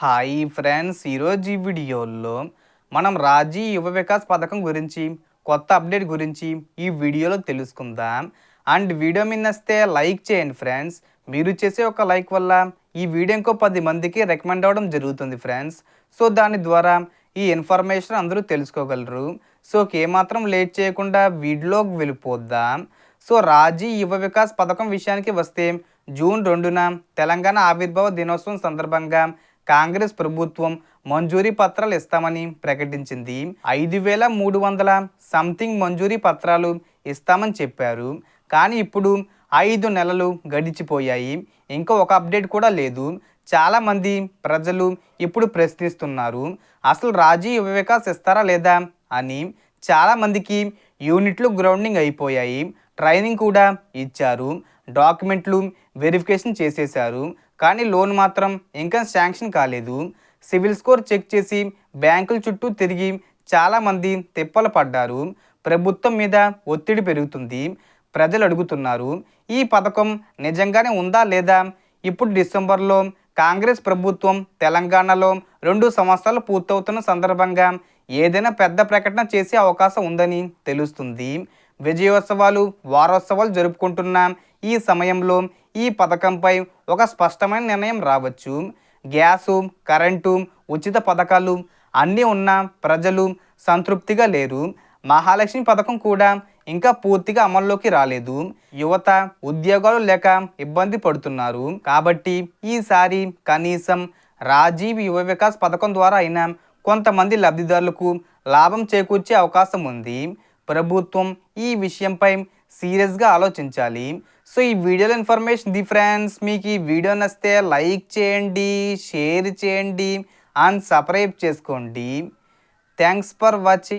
Hi friends ఈరోజు ఈ వీడియోలో మనం రాజీ యువ వికాస్ పథకం గురించి కొత్త అప్డేట్ గురించి ఈ వీడియోలో తెలుసుకుందాం. అండ్ వీడియో మీద లైక్ చేయండి ఫ్రెండ్స్. మీరు చేసే ఒక లైక్ వల్ల ఈ వీడియో ఇంకో పది మందికి రికమెండ్ అవ్వడం జరుగుతుంది ఫ్రెండ్స్. సో దాని ద్వారా ఈ ఇన్ఫర్మేషన్ అందరూ తెలుసుకోగలరు. సో ఏమాత్రం లేట్ చేయకుండా వీడియోకి వెళ్ళిపోద్దాం సో రాజీ యువ వికాస్ పథకం విషయానికి వస్తే జూన్ రెండున తెలంగాణ ఆవిర్భావ దినోత్సవం సందర్భంగా కాంగ్రెస్ ప్రభుత్వం మంజూరీ పత్రాలు ఇస్తామని ప్రకటించింది. ఐదు వేల మూడు వందల సంథింగ్ మంజూరీ పత్రాలు ఇస్తామని చెప్పారు. కానీ ఇప్పుడు ఐదు నెలలు గడిచిపోయాయి. ఇంకా ఒక అప్డేట్ కూడా లేదు. చాలామంది ప్రజలు ఇప్పుడు ప్రశ్నిస్తున్నారు. అసలు రాజీ యువ వికాస్ ఇస్తారా లేదా అని చాలామందికి యూనిట్లు గ్రౌండింగ్ అయిపోయాయి. ట్రైనింగ్ కూడా ఇచ్చారు. డాక్యుమెంట్లు వెరిఫికేషన్ చేసేశారు. కానీ లోన్ మాత్రం ఇంకా శాంక్షన్ కాలేదు. సివిల్ స్కోర్ చెక్ చేసి బ్యాంకుల చుట్టూ తిరిగి చాలామంది తిప్పలు పడ్డారు. ప్రభుత్వం మీద ఒత్తిడి పెరుగుతుంది. ప్రజలు అడుగుతున్నారు ఈ పథకం నిజంగానే ఉందా లేదా? ఇప్పుడు డిసెంబర్లో కాంగ్రెస్ ప్రభుత్వం తెలంగాణలో రెండు సంవత్సరాలు పూర్తవుతున్న సందర్భంగా ఏదైనా పెద్ద ప్రకటన చేసే అవకాశం ఉందని తెలుస్తుంది. విజయోత్సవాలు వారోత్సవాలు జరుపుకుంటున్న. ఈ సమయంలో ఈ పథకంపై ఒక స్పష్టమైన నిర్ణయం రావచ్చు. గ్యాసు కరెంటు ఉచిత పథకాలు అన్నీ ఉన్న ప్రజలు సంతృప్తిగా లేరు. మహాలక్ష్మి పథకం కూడా ఇంకా పూర్తిగా అమల్లోకి రాలేదు. యువత ఉద్యోగాలు లేక ఇబ్బంది పడుతున్నారు. కాబట్టి ఈసారి కనీసం రాజీవ్ యువ వికాస్ పథకం ద్వారా అయినా కొంతమంది లబ్ధిదారులకు లాభం చేకూర్చే అవకాశం ఉంది. ప్రభుత్వం ఈ విషయంపై సీరియస్గా ఆలోచించాలి. సో ఈ వీడియోలో ఇన్ఫర్మేషన్ ది ఫ్రెండ్స్. మీకు ఈ వీడియో నచ్చితే లైక్ చేయండి షేర్ చేయండి అండ్ సబ్స్క్రైబ్ చేసుకోండి. Thanks for watching.